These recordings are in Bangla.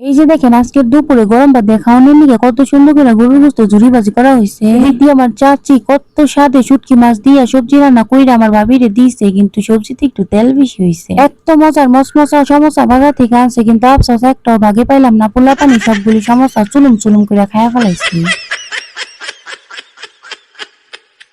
এই যে দেখেন আজকে দুপুরে গরম ভাত দিয়ে খাওয়ানোর নিকে কত সুন্দর করে গরুর গোস্ত ঝুড়ি ভাজি করা হয়েছে। দিদি দিয়ে আমার চাচি কত স্বাদে শুটকি মাছ দিয়ে সবজি রান্না কইরা আমার ভাবিরে দিয়েছে কিন্তু সবজিতে একটু তেল বেশি হয়েছে এত মজার মশমশা সমস্যা বাজার থেকে আনছে কিন্তু আফসোস একটাও ভাগে পাইলাম না পোলা পানি সবগুলি সমস্যা চুলুম চুলুম করে খায়া ফেলাইছি।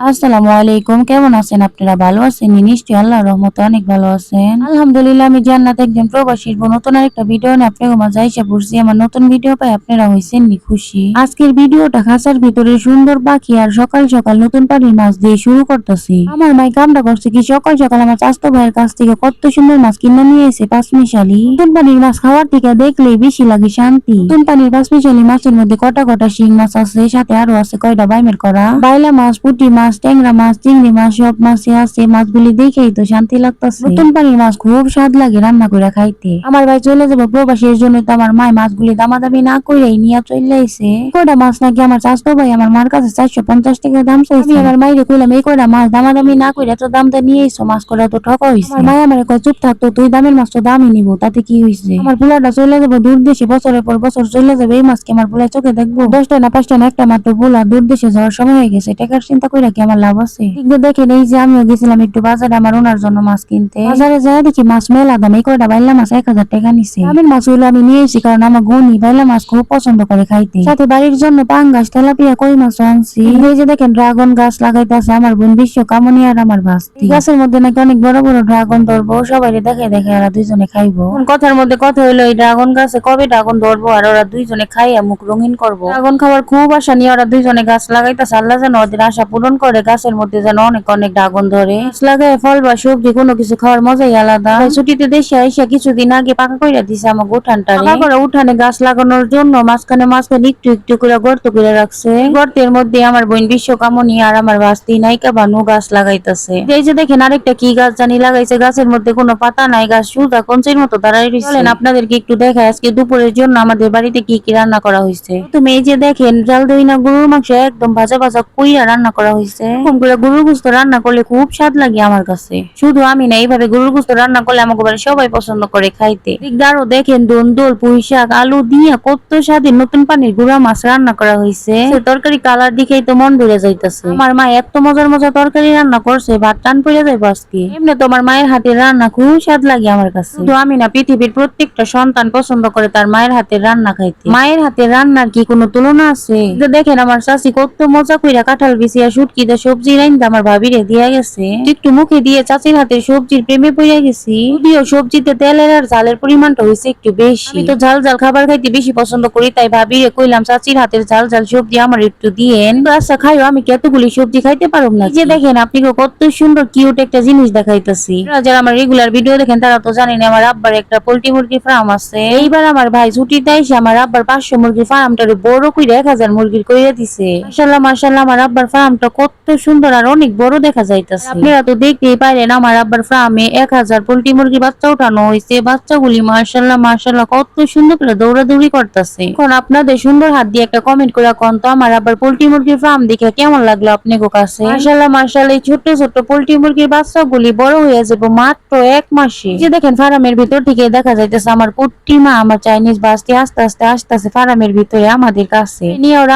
আসসালামু আলাইকুম, কেমন আছেন আপনারা? ভালো আছেন? নিশ্চয়ই আল্লাহর রহমতে অনেক ভালো আছেন। আলহামদুলিল্লাহ, আমি জান্নাত একজন প্রবাসীর নতুন আরেকটা ভিডিও নিয়ে আপনাকে মাঝে আইসা পড়ছি। আমার নতুন ভিডিও পাই আপনারা হয়েছেন খুশি। আজকের ভিডিওটা খাঁচার ভিতরে সুন্দর পাখি আর সকাল সকাল নতুন পানির মাছ দিয়ে শুরু করতেছি। আমার মাই কামটা করছে কি সকাল সকাল আমার চাস্তো ভাইয়ের কাছ থেকে কত সুন্দর মাছ কিনে নিয়ে এসে পাঁচমিশালি। নতুন পানির মাছ খাওয়ার থেকে দেখলেই বেশি লাগে শান্তি। নতুন পানির পাঁচমিশালি মাছের মধ্যে কটা কটা শিং মাছ আছে, সাথে আরও আছে কয়টা বাইমের করা। বাইলা মাছ, পুঁটি মাছ ট্যাংরা মাছ চিংড়ি মাছ সব মাছই আছে। মাছগুলি দেখেই তো শান্তি লাগতেছে। নতুন পানির মাছ খুব স্বাদ লাগে রান্না করে খাইতে। আমার ভাই চলে যাব প্রবাসীর জন্য তো আমার মায় মাছগুলি দামাদামি না করেই নিয়ে চলে আইছে। কয়টা মাছ নাকি আমার চাষতো ভাই? আমার মার কাছে চারশো পঞ্চাশ টাকা দাম চাইছে। আমার মাইরে কইলাম এই কয়টা মাছ দামাদামি না করে এত দাম দামটা নিয়ে এসো মাছ করে তো ঠকা হয়েছে আমার মায় আমার কয় চুপ থাকতো তুই দামের মাছ তো দামই নিব তাতে কি হয়েছে আমার পোলাটা চলে যাব দূর দেশে বছরের পর বছর চলে যাবে এই মাছকে আমার পোলায় চোখে দেখব। দশটা না পাঁচটা না একটা মাত্র পোলা দূর দেশে যাওয়ার সময় হয়ে গেছে টাকার চিন্তা করে কি আমার লাভ আছে? কিন্তু দেখেন এই যে আমিও গেছিলাম একটু বাজারে আমার ওনার জন্য মাছ কিনতে। বাজারে যায় দেখি মাছ মেলা দাম এই কয়টা বাইলা মাছ? এক হাজার টাকা নিছে। দামের মাছ হলো আমি নিয়ে এসেছি কারণ আমার গনি বাইলা মাছ খুব পছন্দ করে খাইতে। সাথে বাড়ির জন্য পাঙ্গাস তেলাপিয়া কই মাছ আনছি? এই যে দেখেন ড্রাগন গাছ লাগাইতেছে আমার বোন বিশ্ব কামনি আর আমার ভাস গাছের মধ্যে নাকি অনেক বড় বড় ড্রাগন ধরবো সবাই দেখে দেখে ওরা দুইজনে খাইবো। কথার মধ্যে কথা হইল এই ড্রাগন গাছে কবে ড্রাগন ধরবো আর ওরা দুইজনে খাইয়া মুখ রঙিন করব? ড্রাগন খাবার খুব আশা নিয়ে ওরা দুইজনে গাছ লাগাইতেছে আল্লাহ যেন ওদের আশা পূরণ করে। গাছের মধ্যে যেন অনেক অনেক ড্রাগন ধরে। লাগায় ফল বা সবজি, কোনো কিছু খাওয়ার মজাই আলাদা। ছুটিতে দেশে আইসা কিছুদিন আগে পাকা কইরা দিছে আমাকে উঠানটা করে উঠানে গাছ লাগানোর জন্য মাঝখানে মাঝখানে একটু একটু করে গর্ত করে রাখছে। গর্তের মধ্যে আমার বোন বিশ্বকামনী আর আমার ভাস্তি নায়িকা বানু গাছ লাগাইতেছে। এই যে দেখেন আরেকটা কি গাছ জানি লাগাইছে, গাছের মধ্যে কোনো পাতা নাই, গাছ সুদা কঞ্চের মতো দাঁড়াই রয়েছে আপনাদেরকে একটু দেখায় আজকে দুপুরের জন্য আমাদের বাড়িতে কি কি রান্না করা হয়েছে তুমি এই যে দেখেন জাল দই না গরুর মাংস একদম ভাজা ভাজা কুইরা রান্না করা হয়েছে এরকম করে গরুর গুস্ত রান্না করলে খুব স্বাদ লাগে আমার কাছে। শুধু আমি না, এইভাবে গরুর গুস্ত রান্না করলে আমাকে বাড়ি সবাই পছন্দ করে খাইতে। দিকদারও দেখেন দন্দল পুঁই শাক আলু দিয়ে কত স্বাদে নতুন পানির গুঁড়া মাছ রান্না করা হয়েছে তরকারি কালার দিকেই তো মন ভরে যাইতেছে। আমার মা এত মজার মজার তরকারি রান্না করছে, ভাত টান পড়ে যাইবো আজকে। এমনি তো আমার মায়ের হাতের রান্না খুব স্বাদ লাগে আমার কাছে। তো আমি না, পৃথিবীর প্রত্যেকটা সন্তান পছন্দ করে তার মায়ের হাতের রান্না খাইতে। মায়ের হাতের রান্নার কি কোনো তুলনা আছে? দেখেন, আমার শাশি কত মজা কইরা কাঁঠাল বিছিয়া শুটকি দিয়ে সবজি রাইন্দা আমার ভাবিরে দিয়া গেছে। একটু মুখে দিয়ে চাচির হাতের সবজির প্রেমে পড়ে গেছি। যদিও সবজিতে তেলের আর ঝালের পরিমাণটা হয়েছে একটু বেশি। তো ঝাল ঝাল খাবার খাইতে বেশি পছন্দ করি, তাই ভাবিরে কইলাম, চাচির হাতের ঝাল ঝাল সবজি আমার একটু দিয়েন। আচ্ছা খাইও, আমি কতগুলি সবজি খাইতে পারব না যে দেখেন, আপনি কত সুন্দর কিউট একটা জিনিস দেখাইতেছি। যারা আমার রেগুলার ভিডিও দেখেন, তারা তো জানেন আমার আব্বার একটা পোল্ট্রি মুরগির ফার্ম আছে। এইবার আমার ভাই ছুটিতে এসে আমার আব্বার পাঁচশো মুরগির ফার্মটারে বড় কইরা এক হাজার মুরগির কইরা দিছে। মাশাল্লাহ মাশাল্লাহ আমার আব্বার ফার্মটা কত সুন্দর আর অনেক বড় দেখা যাইতেছে। আপনারা তো দেখতেই পারেন আমার আব্বার ফার্মে এক হাজার পোল্ট্রি মুরগির বাচ্চা উঠানো হয়েছে বাচ্চাগুলি মাশাল্লাহ মাশাল্লাহ কত সুন্দর করে দৌড়াদৌড়ি করতেছে। এখন আপনাদের সুন্দর হাত দিয়ে একটা কমেন্ট করে কোন তো, আমার আবার পোল্ট্রি মুরগির ফার্ম দেখে কেমন লাগল আপনাকে কাছে? মাশাল্লাহ মাশাল্লাহ এই ছোট ছোট পোল্ট্রি মুরগির বাচ্চাগুলি বড় হয়ে যাবে মাত্র এক মাসে। যে দেখেন, ফার্মের ভিতর থেকে দেখা যাইতেছে আমার পুট্টি মা, আমার চাইনিজ বাসটি আস্তে আস্তে আসতেছে ফার্মের ভিতরে আমাদের কাছে। নিয়ে ওর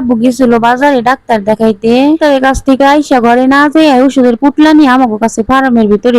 আব্বু গেছিল বাজারে ডাক্তার দেখাইতে। কাছ থেকে আইসা ঘরে না যাই ওষুধের পুটলা নিয়ে আমাকে কাছে ফার্মের ভিতরে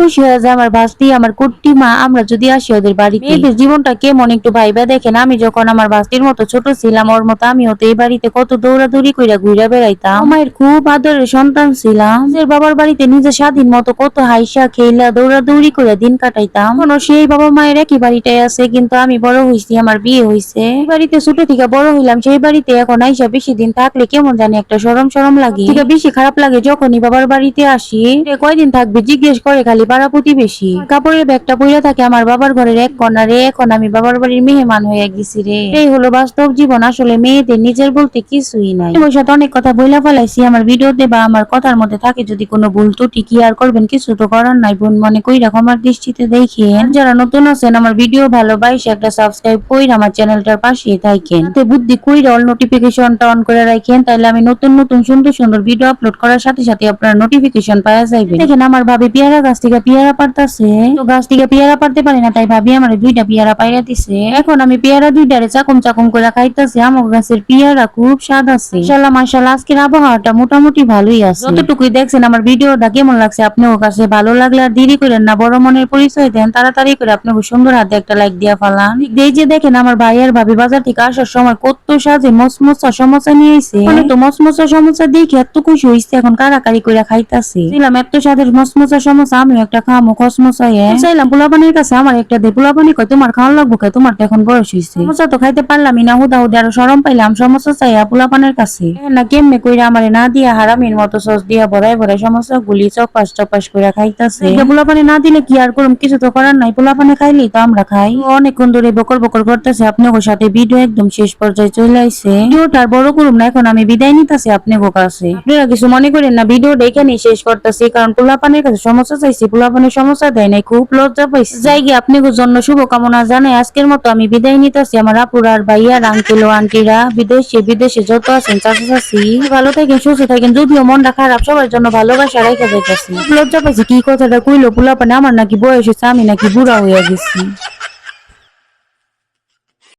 খুশি হয়ে যায় আমার আমার কুট্টি মা, আমরা যদি আসি ওদের বাড়িতে। জীবনটা কেমন একটু ভাইবা দেখেন, আমি যখন আমার মতো ছোট ছিলাম, ওর মতো আমিও তো এই বাড়িতে কত দৌড়াদৌড়ি কইরা ঘুরে বেড়াইতাম। মায়ের খুব আদরের সন্তান ছিলাম। নিজের বাবার বাড়িতে নিজে স্বাধীন মতো কত হাইসা খেলা দৌড়াদৌড়ি করে দিন কাটাইতাম। কোনো সেই বাবা মায়ের একই বাড়িটাই আছে, কিন্তু আমি বড় হইছি, আমার বিয়ে হইছে। বাড়িতে ছোট থেকে বড় হইলাম, সেই বাড়িতে এখন আইসা বেশি দিন থাকলে কেমন জানি একটা সরম সরম লাগে। থেকে বেশি খারাপ লাগে যখনই বাবার বাড়িতে আসি। কয়দিন থাকবে? জিজ্ঞেস করে খালি পাড়া প্রতিবেশী কাপড়ের ব্যাগটা পইরা থাকে আমার বাবার ঘরের এক কর্নারে এখন আমি বাবার বাড়ির মেহমান হয়ে গেছি রে। এই হলো বাস্তব জীবন। আসলে মেয়েদের নিজের বলতে কিছুই নাই। তোমার সাথে অনেক কথা বইলা ফেলাইছি। আমার ভিডিওতে বা আমার কথার মধ্যে থাকে যদি কোনো ভুল ত্রুটি কি আর করবেন, কিছু তো করার নাই বোন। মনে কইরা আমার দৃষ্টিতে দেখেন। যারা নতুন আছেন, আমার ভিডিও ভালো ভালোবাসে, একটা সাবস্ক্রাইব কইরা আমার চ্যানেলটার পাশে থাকেন। বুদ্ধি কইরা অল নোটিফিকেশনটা অন করে রাখেন। তাহলে আমি নতুন নতুন, সুন্দর সুন্দর সুন্দর ভিডিও আপলোড করার সাথে সাথে আপনার নোটিফিকেশন পাওয়া যাবে দেখেন, আমার ভাবি পেয়ারা গাছ থেকে পেয়ারা পারতাছে তো গাছ থেকে পেয়ারা পারতে পারি না, তাই ভাবি আমার দুইটা পেয়ারা পাইরা দিছে। এখন আমি পেয়ারা দুইটারে চাকম চাকম করে খাইতাছি। আমার গাছের পেয়ারা খুব স্বাদ আছে। ইনশাল্লাহ মাশাল্লাহ আজকের আবহাওয়াটা মোটামুটি ভালোই আছে। যতটুকুই দেখছেন, আমার ভিডিওটা কেমন লাগছে আপনার কাছে ভালো লাগলে আর দেরি করেন না, বড় মনের পরিচয় দেন, তাড়াতাড়ি করে আপনাকে সুন্দর হাতে একটা লাইক দিয়া ফালান। এই যে দেখেন, আমার ভাই আর ভাবি বাজার থেকে আসার সময় কত সাজে মসমসা সমস্যা নিয়েছে মানে তো মসমসা সমস্যা দেখে এত খুশি হইছে এখন কারাকারি করে খাইতাছে। ছিলাম এত স্বাদের মসমসা সমস্যা আমিও একটা খামো খসমসা এ চাইলাম পোলাপানির কাছে আমার একটা দে পোলাপানি কয় তোমার খাওয়ান লাগবো কয় তোমার তো এখন বয়স হইছে। সমস্যা তো খাইতে পারলামই না হুদা হুদা আরও সরম পাইলাম সমস্যা চাইয়া পোলাপানের কাছে। না কেমনে কইরা আমারে না দিয়া হারামির মতো সস দিয়া সমস্যা গুলি চপাস চপাস করে খাইতাছে। পোলাপানি না দিলে কি আর করুম? কিছু তো করার নাই পোলাপানি খাইলেই তো আমরা খাই। অনেকক্ষণ ধরে বকর বকর করতেছে আপনাদের সাথে ভিডিও একদম শেষ পর্যায়ে চলে আইছে। ভিডিওটা আর বড় করুম না এখন আমি বিদায় নিতেছি আপনাদের কাছে আপনারা কিছু মনে করেন না ভিডিওটা এখানেই শেষ করতেছি কারণ পোলাপানের কাছে সমস্যা চাইছি পোলাপানের সমস্যা দেয় নাই খুব লজ্জা পাইছি। যাই গিয়ে আপনাদের জন্য শুভকামনা জানাই আজকের মতো আমি বিদায় নিতেছি। আমার আপুরা আর ভাইয়ার আঙ্কেল ও আন্টিরা বিদেশে বিদেশে যত আছেন চাচা চাচি ভালো থাকেন সুস্থ থাকেন যদিও মনটা খারাপ সবার জন্য ভালোবাসা রেখে যাইতেছি। লজ্জা পাইছি কি কথাটা কইলো পোলাপানে আমার নাকি বয়স হয়েছে আমি নাকি বুড়া হইয়া গেছি।